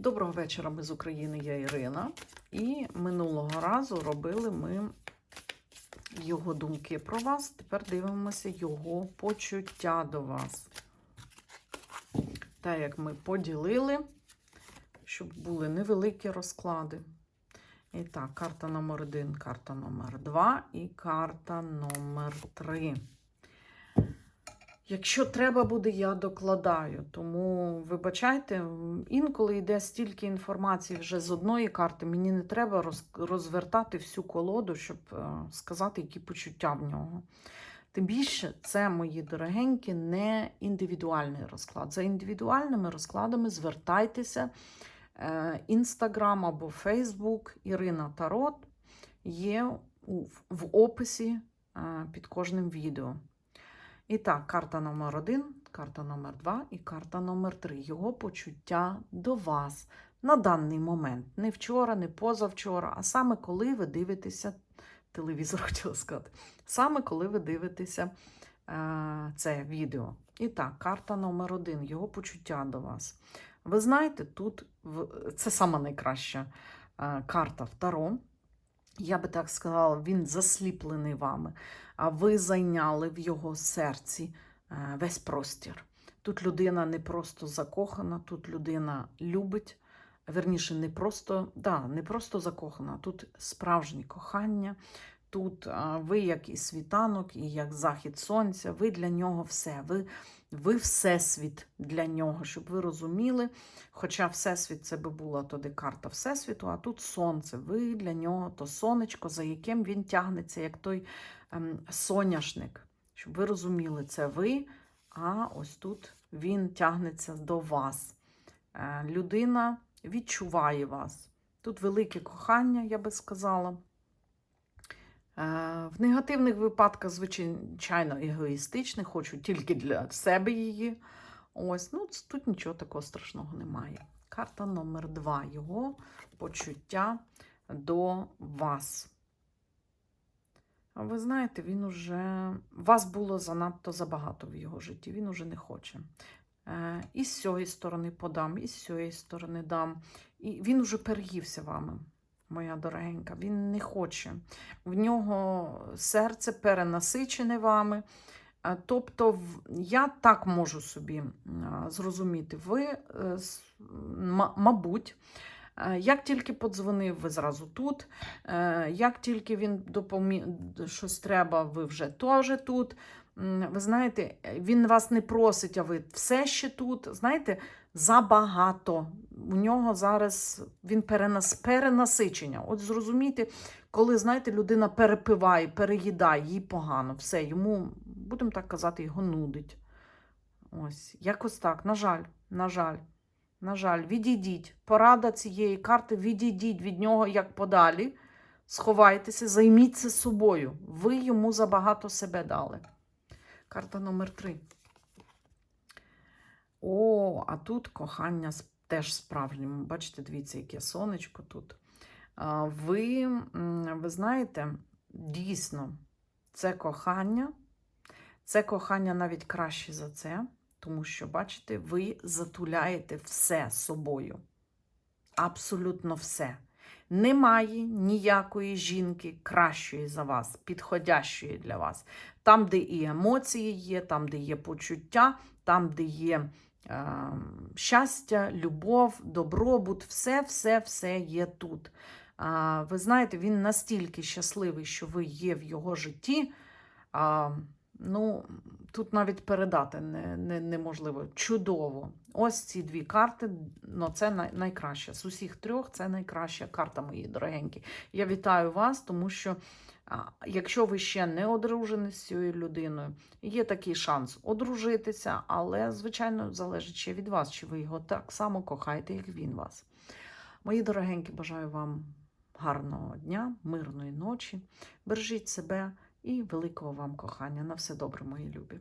Доброго вечора, ми з України, я Ірина. І минулого разу робили ми його думки про вас. Тепер дивимося його почуття до вас. Так як ми поділили, щоб були невеликі розклади. І так, карта номер 1 карта номер 2 і карта номер 3. Якщо треба буде, я докладаю. Тому вибачайте, інколи йде стільки інформації вже з одної карти. Мені не треба роз- розвертати всю колоду, щоб е, сказати, які почуття в нього. Тим більше, це, мої дорогенькі, не індивідуальний розклад. За індивідуальними розкладами звертайтеся. Інстаграм або Фейсбук Ірина Тарот є в описі е, під кожним відео. І так, карта номер 1 карта номер 2 і карта номер 3 Його почуття до вас на даний момент. Не вчора, не позавчора, а саме коли ви дивитеся телевізор, хотіла сказати. Саме коли ви дивитеся е, це відео. І так, карта номер 1 Його почуття до вас. Ви знаєте, тут це сама найкраща е, карта Таро. Я би так сказала, він засліплений вами, а ви зайняли в його серці е, весь простір. Тут людина не просто закохана, тут людина любить. Верніше, не просто, да, не просто закохана, тут справжнє кохання. Тут ви як і світанок, і як захід сонця, ви для нього все. Ви, ви всесвіт для нього, щоб ви розуміли. Хоча Всесвіт це би була тоді карта Всесвіту, а тут сонце. Ви для нього то сонечко, за яким він тягнеться, як той ем, соняшник. Щоб ви розуміли, це ви, а ось тут він тягнеться до вас. Е, людина відчуває вас. Тут велике кохання, я би сказала. Е, В негативних випадках, звичайно, егоїстичних, хочу тільки для себе її. Ось, ну, тут нічого такого страшного немає. Карта номер два. Його почуття до вас. Ви знаєте, він уже. Вас було занадто забагато в його житті, він уже не хоче. Е, І з цієї сторони подам, і з цієї сторони дам. І він уже переївся вами, моя дорогенька. Він не хоче. В нього серце перенасичене вами. Е, Тобто, я так можу собі зрозуміти. Ви, е, мабуть, е, як тільки подзвонив, ви зразу тут. Е, Як тільки він допоміг щось треба, ви вже теж тут. Ви знаєте, е, він вас не просить, а ви все ще тут. Знаєте, забагато. У нього зараз він перенас, перенасичення. От зрозумійте, коли, знаєте, людина перепиває, переїдає, їй погано, все, йому, будемо так казати, його нудить. Ось, якось так. На жаль, на жаль, на жаль, відійдіть. Порада цієї карти, відійдіть від нього як подалі. Сховайтеся, займіться собою. Ви йому забагато себе дали. Карта номер три. О, а тут кохання теж справжнє. Бачите, дивіться, яке сонечко тут. Ви, ви знаєте, дійсно, це кохання. Це кохання навіть краще за це, тому що, бачите, ви затуляєте все собою. Абсолютно все. Немає ніякої жінки кращої за вас, підходящої для вас. Там, де і емоції є, там, де є почуття, там, де є е, щастя, любов, добробут, все, все, все є тут. А, ви знаєте, він настільки щасливий, що ви є в його житті. А, ну, тут навіть передати не, не, неможливо. Чудово. Ось ці дві карти, ну, це най, найкраще. З усіх трьох це найкраща карта, мої дорогенькі. Я вітаю вас, тому що а, якщо ви ще не одружені з цією людиною, є такий шанс одружитися, але, звичайно, залежить ще від вас, чи ви його так само кохаєте, як він вас. Мої дорогенькі, бажаю вам гарного дня, мирної ночі. Бережіть себе і великого вам кохання. На все добре, мої любі.